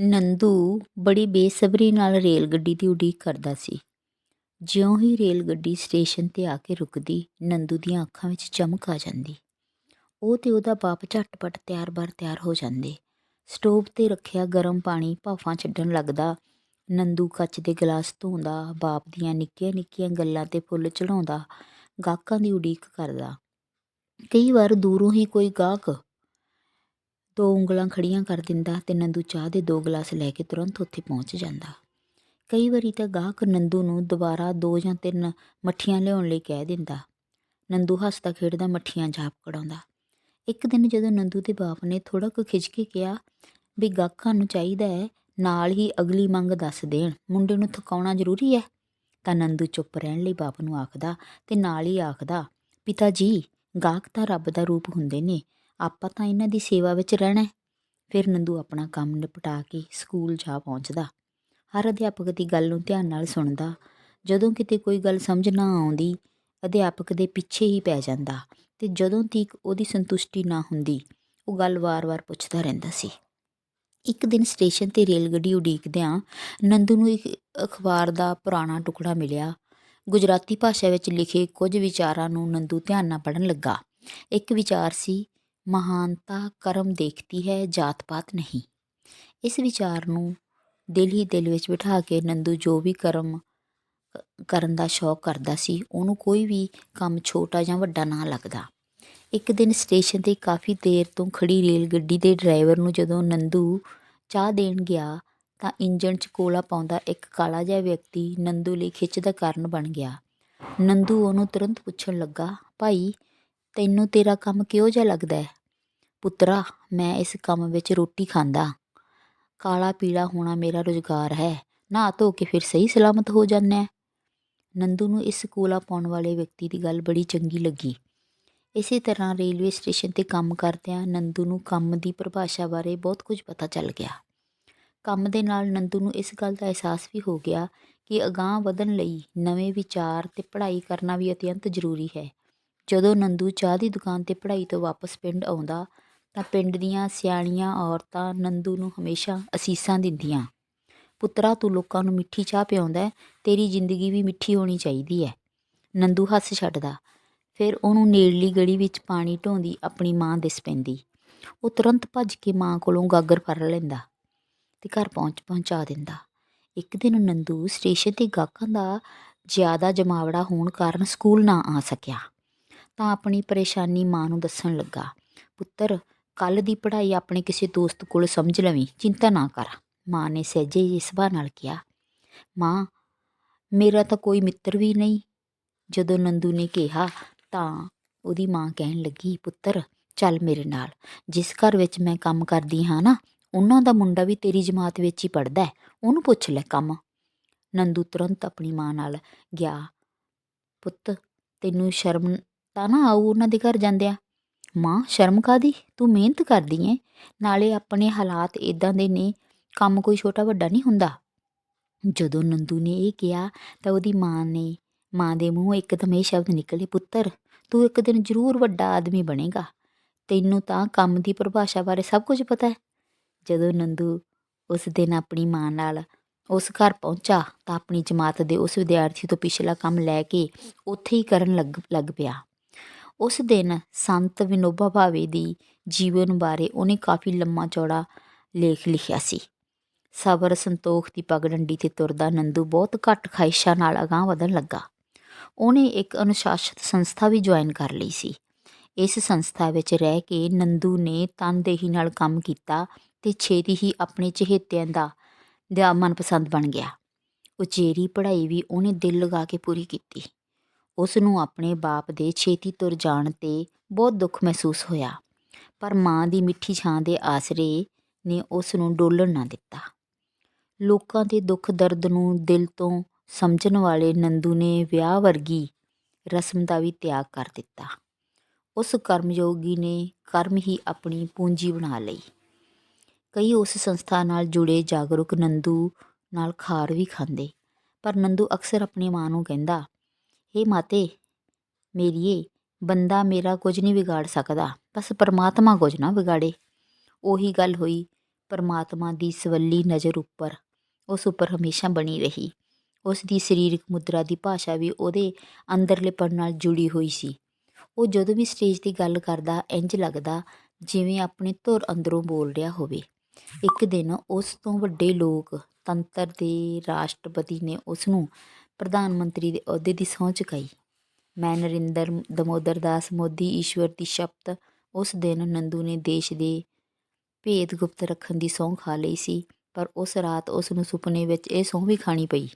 ਨੰਦੂ ਬੜੀ ਬੇਸਬਰੀ ਨਾਲ ਰੇਲ ਗੱਡੀ ਦੀ ਉਡੀਕ ਕਰਦਾ ਸੀ। ਜਿਉਂ ਹੀ ਰੇਲ ਗੱਡੀ ਸਟੇਸ਼ਨ 'ਤੇ ਆ ਕੇ ਰੁਕਦੀ, ਨੰਦੂ ਦੀਆਂ ਅੱਖਾਂ ਵਿੱਚ ਚਮਕ ਆ ਜਾਂਦੀ। ਉਹ ਤੇ ਉਹਦਾ ਬਾਪ ਝਟਪਟ ਤਿਆਰ ਬਰ ਤਿਆਰ ਹੋ ਜਾਂਦੇ। ਸਟੋਵ 'ਤੇ ਰੱਖਿਆ ਗਰਮ ਪਾਣੀ ਭਾਫਾਂ ਛੱਡਣ ਲੱਗਦਾ। ਨੰਦੂ ਕੱਚ ਦੇ ਗਲਾਸ ਧੋਂਦਾ, ਬਾਪ ਦੀਆਂ ਨਿੱਕੀਆਂ ਨਿੱਕੀਆਂ ਗੱਲਾਂ 'ਤੇ ਫੁੱਲ ਚੜਾਉਂਦਾ ਗਾਹਕਾਂ ਦੀ ਉਡੀਕ ਕਰਦਾ। ਕਈ ਵਾਰ ਦੂਰੋਂ ਹੀ ਕੋਈ ਗਾਹਕ ਦੋ ਉਂਗਲਾਂ ਖੜੀਆਂ ਕਰ ਦਿੰਦਾ ਤੇ ਨੰਦੂ ਚਾਹ ਦੇ ਦੋ ਗਲਾਸ ਲੈ ਕੇ ਤੁਰੰਤ ਉੱਥੇ ਪਹੁੰਚ ਜਾਂਦਾ। ਕਈ ਵਾਰੀ ਤਾਂ ਗਾਹਕ ਨੰਦੂ ਨੂੰ ਦੁਬਾਰਾ ਦੋ ਜਾਂ ਤਿੰਨ ਮੱਠੀਆਂ ਲਿਆਉਣ ਲਈ ਕਹਿ ਦਿੰਦਾ। ਨੰਦੂ ਹੱਸਦਾ ਖੇਡਦਾ ਮੱਠੀਆਂ ਜਾਪ ਕਢਾਉਂਦਾ। ਇੱਕ ਦਿਨ ਜਦੋਂ ਨੰਦੂ ਦੇ ਬਾਪ ਨੇ ਥੋੜਾ ਕੁ ਖਿੱਚ ਕੇ ਕਿਹਾ ਵੀ ਗਾਹਕਾਂ ਨੂੰ ਚਾਹੀਦਾ ਹੈ, ਨਾਲ ਹੀ ਅਗਲੀ ਮੰਗ ਦੱਸ ਦੇਣ, ਮੁੰਡੇ ਨੂੰ ਥਕਾਉਣਾ ਜ਼ਰੂਰੀ ਹੈ, ਤਾਂ ਨੰਦੂ ਚੁੱਪ ਰਹਿਣ ਲਈ ਬਾਪ ਨੂੰ ਆਖਦਾ ਤੇ ਨਾਲ ਹੀ ਆਖਦਾ, ਪਿਤਾ ਜੀ, ਗਾਹਕ ਤਾਂ ਰੱਬ ਦਾ ਰੂਪ ਹੁੰਦੇ ਨੇ ਆਪਾਂ ਤਾਂ ਇਹਨਾਂ ਦੀ ਸੇਵਾ ਵਿੱਚ ਰਹਿਣਾ ਫਿਰ ਨੰਦੂ ਆਪਣਾ ਕੰਮ ਨਿਪਟਾ ਕੇ ਸਕੂਲ ਜਾ ਪਹੁੰਚਦਾ। ਹਰ ਅਧਿਆਪਕ ਦੀ ਗੱਲ ਨੂੰ ਧਿਆਨ ਨਾਲ ਸੁਣਦਾ। ਜਦੋਂ ਕਿਤੇ ਕੋਈ ਗੱਲ ਸਮਝ ਨਾ ਆਉਂਦੀ, ਅਧਿਆਪਕ ਦੇ ਪਿੱਛੇ ਹੀ ਪੈ ਜਾਂਦਾ ਤੇ ਜਦੋਂ ਤੀਕ ਉਹਦੀ ਸੰਤੁਸ਼ਟੀ ਨਾ ਹੁੰਦੀ, ਉਹ ਗੱਲ ਵਾਰ-ਵਾਰ ਪੁੱਛਦਾ ਰਹਿੰਦਾ ਸੀ। ਇੱਕ ਦਿਨ ਸਟੇਸ਼ਨ ਤੇ ਰੇਲ ਗੱਡੀ ਉਡੀਕਦਿਆਂ ਨੰਦੂ ਨੂੰ ਇੱਕ ਅਖਬਾਰ ਦਾ ਪੁਰਾਣਾ ਟੁਕੜਾ ਮਿਲਿਆ। ਗੁਜਰਾਤੀ ਭਾਸ਼ਾ ਵਿੱਚ ਲਿਖੇ ਕੁਝ ਵਿਚਾਰਾਂ ਨੂੰ ਨੰਦੂ ਧਿਆਨ ਨਾਲ ਪੜ੍ਹਨ ਲੱਗਾ। ਇੱਕ ਵਿਚਾਰ ਸੀ ਮਹਾਨਤਾ ਕਰਮ ਦੇਖਤੀ ਹੈ ਜਾਤ ਪਾਤ ਨਹੀਂ। ਇਸ ਵਿਚਾਰ ਨੂੰ ਦਿਲ ਹੀ ਦਿਲ ਵਿੱਚ ਬਿਠਾ ਕੇ ਨੰਦੂ ਜੋ ਵੀ ਕਰਮ ਕਰਨ ਦਾ ਸ਼ੌਕ ਕਰਦਾ ਸੀ, ਉਹਨੂੰ ਕੋਈ ਵੀ ਕੰਮ ਛੋਟਾ ਜਾਂ ਵੱਡਾ ਨਾ ਲੱਗਦਾ। ਇੱਕ ਦਿਨ ਸਟੇਸ਼ਨ ਤੇ ਕਾਫੀ ਦੇਰ ਤੋਂ ਖੜੀ ਰੇਲ ਗੱਡੀ ਦੇ ਡਰਾਈਵਰ ਨੂੰ ਜਦੋਂ ਨੰਦੂ ਚਾਹ ਦੇਣ ਗਿਆ, ਤਾਂ ਇੰਜਣ 'ਚ ਕੋਲਾ ਪਾਉਂਦਾ ਇੱਕ ਕਾਲਾ ਜਿਹਾ ਵਿਅਕਤੀ ਨੰਦੂ ਲਈ ਖਿੱਚ ਦਾ ਕਾਰਨ ਬਣ ਗਿਆ। ਨੰਦੂ ਉਹਨੂੰ ਤੁਰੰਤ ਪੁੱਛਣ ਲੱਗਾ, ਭਾਈ ਤੈਨੂੰ ਤੇਰਾ ਕੰਮ ਕਿਹੋ ਜਿਹਾ ਲੱਗਦਾ ਹੈ? ਪੁੱਤਰਾ, ਮੈਂ ਇਸ ਕੰਮ ਵਿੱਚ ਰੋਟੀ ਖਾਂਦਾ। ਕਾਲਾ ਪੀਲਾ ਹੋਣਾ ਮੇਰਾ ਰੁਜ਼ਗਾਰ ਹੈ। ਨਹਾ ਧੋ ਕੇ ਫਿਰ ਸਹੀ ਸਲਾਮਤ ਹੋ ਜਾਂਦਾ ਨੰਦੂ ਨੂੰ ਇਸ ਕੋਲਾ ਪਾਉਣ ਵਾਲੇ ਵਿਅਕਤੀ ਦੀ ਗੱਲ ਬੜੀ ਚੰਗੀ ਲੱਗੀ। ਇਸੇ ਤਰ੍ਹਾਂ ਰੇਲਵੇ ਸਟੇਸ਼ਨ ਤੇ ਕੰਮ ਕਰਦਿਆਂ ਨੰਦੂ ਨੂੰ ਕੰਮ ਦੀ ਪਰਿਭਾਸ਼ਾ ਬਾਰੇ ਬਹੁਤ ਕੁਝ ਪਤਾ ਚੱਲ ਗਿਆ। ਕੰਮ ਦੇ ਨਾਲ ਨੰਦੂ ਨੂੰ ਇਸ ਗੱਲ ਦਾ ਅਹਿਸਾਸ ਵੀ ਹੋ ਗਿਆ ਕਿ ਅਗਾਂਹ ਵਧਣ ਲਈ ਨਵੇਂ ਵਿਚਾਰ ਤੇ ਪੜ੍ਹਾਈ ਕਰਨਾ ਵੀ ਅਤਿਅੰਤ ਜ਼ਰੂਰੀ ਹੈ। ਜਦੋਂ ਨੰਦੂ ਚਾਹ ਦੀ ਦੁਕਾਨ ਤੇ ਪੜ੍ਹਾਈ ਤੋਂ ਵਾਪਸ ਪਿੰਡ ਆਉਂਦਾ, ਤਾਂ ਪਿੰਡ ਦੀਆਂ ਸਿਆਣੀਆਂ ਔਰਤਾਂ ਨੰਦੂ ਨੂੰ ਹਮੇਸ਼ਾ ਅਸੀਸਾਂ ਦਿੰਦੀਆਂ। ਪੁੱਤਰਾ, ਤੂੰ ਲੋਕਾਂ ਨੂੰ ਮਿੱਠੀ ਚਾਹ ਪਿਆਉਂਦਾ ਤੇਰੀ ਜ਼ਿੰਦਗੀ ਵੀ ਮਿੱਠੀ ਹੋਣੀ ਚਾਹੀਦੀ ਹੈ। ਨੰਦੂ ਹੱਸ ਛੱਡਦਾ। ਫਿਰ ਉਹਨੂੰ ਨੇੜਲੀ ਗਲੀ ਵਿੱਚ ਪਾਣੀ ਢੋਂਦੀ ਆਪਣੀ ਮਾਂ ਦਿਸ ਪੈਂਦੀ। ਉਹ ਤੁਰੰਤ ਭੱਜ ਕੇ ਮਾਂ ਕੋਲੋਂ ਗਾਗਰ ਫੜ ਲੈਂਦਾ ਤੇ ਘਰ ਪਹੁੰਚ ਪਹੁੰਚਾ ਦਿੰਦਾ। ਇੱਕ ਦਿਨ ਨੰਦੂ ਸਟੇਸ਼ਨ ਤੇ ਗਾਹਕਾਂ ਦਾ ਜ਼ਿਆਦਾ ਜਮਾਵੜਾ ਹੋਣ ਕਾਰਨ ਸਕੂਲ ਨਾ ਆ ਸਕਿਆ। ਤਾਂ ਆਪਣੀ ਪਰੇਸ਼ਾਨੀ ਮਾਂ ਨੂੰ ਦੱਸਣ ਲੱਗਾ, ਪੁੱਤਰ ਕੱਲ ਦੀ ਪੜ੍ਹਾਈ ਆਪਣੇ ਕਿਸੇ ਦੋਸਤ ਕੋਲ ਸਮਝ ਲਵੀਂ, ਚਿੰਤਾ ਨਾ ਕਰ, ਮਾਂ ਨੇ ਸਹਿਜੇ ਜਿਹੇ ਸੁਭਾਅ ਨਾਲ ਕਿਹਾ। ਮਾਂ, ਮੇਰਾ ਤਾਂ ਕੋਈ ਮਿੱਤਰ ਵੀ ਨਹੀਂ। ਜਦੋਂ ਨੰਦੂ ਨੇ ਕਿਹਾ, ਤਾਂ ਉਹਦੀ ਮਾਂ ਕਹਿਣ ਲੱਗੀ, ਪੁੱਤਰ, ਚੱਲ ਮੇਰੇ ਨਾਲ, ਜਿਸ ਘਰ ਵਿੱਚ ਮੈਂ ਕੰਮ ਕਰਦੀ ਹਾਂ ਨਾ, ਉਹਨਾਂ ਦਾ ਮੁੰਡਾ ਵੀ ਤੇਰੀ ਜਮਾਤ ਵਿੱਚ ਹੀ ਪੜਦਾ ਹੈ, ਉਹਨੂੰ ਪੁੱਛ ਲੈ ਕੰਮ। ਨੰਦੂ ਤੁਰੰਤ ਆਪਣੀ ਮਾਂ ਨਾਲ ਗਿਆ, ਪੁੱਤ, ਤੈਨੂੰ ਸ਼ਰਮ ਤਾਂ ਨਾ ਆਊ ਉਹਨਾਂ ਦੇ ਘਰ ਜਾਂਦਿਆਂ। ਮਾਂ, ਸ਼ਰਮ ਕਾਦੀ ਤੂੰ ਮਿਹਨਤ ਕਰਦੀ ਏ। ਨਾਲੇ ਆਪਣੇ ਹਾਲਾਤ ਇਦਾਂ ਦੇ ਨੇ, ਕੰਮ ਕੋਈ ਛੋਟਾ ਵੱਡਾ ਨਹੀਂ ਹੁੰਦਾ। ਜਦੋਂ ਨੰਦੂ ਨੇ ਇਹ ਕਿਹਾ, ਤਾਂ ਉਹਦੀ ਮਾਂ ਨੇ, ਮਾਂ ਦੇ ਮੂੰਹੋਂ ਇੱਕਦਮ ਇਹ ਸ਼ਬਦ ਨਿਕਲੇ ਪੁੱਤਰ, ਤੂੰ ਇੱਕ ਦਿਨ ਜ਼ਰੂਰ ਵੱਡਾ ਆਦਮੀ ਬਣੇਗਾ। ਤੈਨੂੰ ਤਾਂ ਕੰਮ ਦੀ ਪਰਿਭਾਸ਼ਾ ਬਾਰੇ ਸਭ ਕੁਝ ਪਤਾ ਹੈ। ਜਦੋਂ ਨੰਦੂ ਉਸ ਦਿਨ ਆਪਣੀ ਮਾਂ ਨਾਲ ਉਸ ਘਰ ਪਹੁੰਚਾ, ਤਾਂ ਆਪਣੀ ਜਮਾਤ ਦੇ ਉਸ ਵਿਦਿਆਰਥੀ ਤੋਂ ਪਿਛਲਾ ਕੰਮ ਲੈ ਕੇ ਉੱਥੇ ਹੀ ਕਰਨ ਲੱਗ ਲੱਗ ਪਿਆ। ਉਸ ਦਿਨ ਸੰਤ ਵਿਨੋਬਾ ਭਾਵੇ ਦੀ ਜੀਵਨ ਬਾਰੇ ਉਹਨੇ ਕਾਫੀ ਲੰਮਾ ਚੌੜਾ ਲੇਖ ਲਿਖਿਆ ਸੀ। ਸਬਰ ਸੰਤੋਖ ਦੀ ਪਗਡੰਡੀ ਤੇ ਤੁਰਦਾ ਨੰਦੂ ਬਹੁਤ ਘੱਟ ਖਾਹਿਸ਼ਾਂ ਨਾਲ ਅਗਾਂਹ ਵਧਣ ਲੱਗਾ। ਉਹਨੇ ਇੱਕ ਅਨੁਸ਼ਾਸਿਤ ਸੰਸਥਾ ਵੀ ਜੁਆਇਨ ਕਰ ਲਈ ਸੀ। ਇਸ ਸੰਸਥਾ ਵਿੱਚ ਰਹਿ ਕੇ ਨੰਦੂ ਨੇ ਤਨਦੇਹੀ ਨਾਲ ਕੰਮ ਕੀਤਾ ਤੇ ਛੇਤੀ ਹੀ ਆਪਣੇ ਚਹੇਤਿਆਂ ਦਾ ਦਾ ਮਨਪਸੰਦ ਬਣ ਗਿਆ। ਉਚੇਰੀ ਪੜ੍ਹਾਈ ਵੀ ਉਹਨੇ ਦਿਲ ਲਗਾ ਕੇ ਪੂਰੀ ਕੀਤੀ। ਉਸ ਨੂੰ ਆਪਣੇ ਬਾਪ ਦੇ ਛੇਤੀ ਤੁਰ ਜਾਣ ਤੇ ਬਹੁਤ ਦੁੱਖ ਮਹਿਸੂਸ ਹੋਇਆ। ਪਰ ਮਾਂ ਦੀ ਮਿੱਠੀ ਛਾਂ ਦੇ ਆਸਰੇ ਨੇ ਉਸ ਨੂੰ ਡੋਲਣ ਨਾ ਦਿੱਤਾ। ਲੋਕਾਂ ਦੇ ਦੁੱਖ ਦਰਦ ਨੂੰ ਦਿਲ ਤੋਂ ਸਮਝਣ ਵਾਲੇ ਨੰਦੂ ਨੇ ਵਿਆਹ ਵਰਗੀ ਰਸਮ ਦਾ ਵੀ ਤਿਆਗ ਕਰ ਦਿੱਤਾ। ਉਸ ਕਰਮਯੋਗੀ ਨੇ ਕਰਮ ਹੀ ਆਪਣੀ ਪੂੰਜੀ ਬਣਾ ਲਈ। ਕਈ ਉਸ ਸੰਸਥਾ ਨਾਲ ਜੁੜੇ ਜਾਗਰੂਕ ਨੰਦੂ ਨਾਲ ਖਾਰ ਵੀ ਖਾਂਦੇ। ਪਰ ਨੰਦੂ ਅਕਸਰ ਆਪਣੀ ਮਾਂ ਨੂੰ ਕਹਿੰਦਾ ਹੇ ਮਾਤੇ, ਮੇਰੀਏ, ਬੰਦਾ ਮੇਰਾ ਕੁਝ ਨਹੀਂ ਵਿਗਾੜ ਸਕਦਾ, ਬਸ ਪਰਮਾਤਮਾ ਕੁਝ ਨਾ ਵਿਗਾੜੇ। ਉਹੀ ਗੱਲ ਹੋਈ, ਪਰਮਾਤਮਾ ਦੀ ਸਵੱਲੀ ਨਜ਼ਰ ਉੱਪਰ, ਉਸ ਉੱਪਰ ਹਮੇਸ਼ਾ ਬਣੀ ਰਹੀ। ਉਸ ਦੀ ਸਰੀਰਕ ਮੁਦਰਾ ਦੀ ਭਾਸ਼ਾ ਵੀ ਉਹਦੇ ਅੰਦਰਲੇਪਣ ਨਾਲ ਜੁੜੀ ਹੋਈ ਸੀ। ਉਹ ਜਦੋਂ ਵੀ ਸਟੇਜ ਦੀ ਗੱਲ ਕਰਦਾ ਇੰਜ ਲੱਗਦਾ ਜਿਵੇਂ ਆਪਣੇ ਧੁਰ ਅੰਦਰੋਂ ਬੋਲ ਰਿਹਾ ਹੋਵੇ। ਇੱਕ ਦਿਨ ਉਸ ਤੋਂ ਵੱਡੇ ਲੋਕ, ਤੰਤਰ ਦੇ ਰਾਸ਼ਟਰਪਤੀ ਨੇ ਉਸ ਨੂੰ ਪ੍ਰਧਾਨ ਮੰਤਰੀ ਦੇ ਅਹੁਦੇ ਦੀ ਸਹੁੰ ਚੁਕਾਈ। ਮੈਂ ਨਰਿੰਦਰ ਦਮੋਦਰ ਦਾਸ ਮੋਦੀ ਈਸ਼ਵਰ ਦੀ ਸ਼ਪਥ ਉਸ ਦਿਨ ਨੰਦੂ ਨੇ ਦੇਸ਼ ਦੇ ਭੇਦ ਗੁਪਤ ਰੱਖਣ ਦੀ ਸਹੁੰ ਖਾ ਲਈ ਸੀ, ਪਰ ਉਸ ਰਾਤ ਉਸ ਨੂੰ ਸੁਪਨੇ ਵਿੱਚ ਇਹ ਸਹੁੰ ਵੀ ਖਾਣੀ ਪਈ।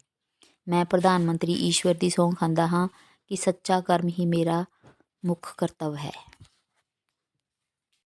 ਮੈਂ ਪ੍ਰਧਾਨ ਮੰਤਰੀ ਈਸ਼ਵਰ ਦੀ ਸਹੁੰ ਖਾਂਦਾ ਹਾਂ ਕਿ ਸੱਚਾ ਕਰਮ ਹੀ ਮੇਰਾ ਮੁੱਖ ਕਰਤੱਵ ਹੈ।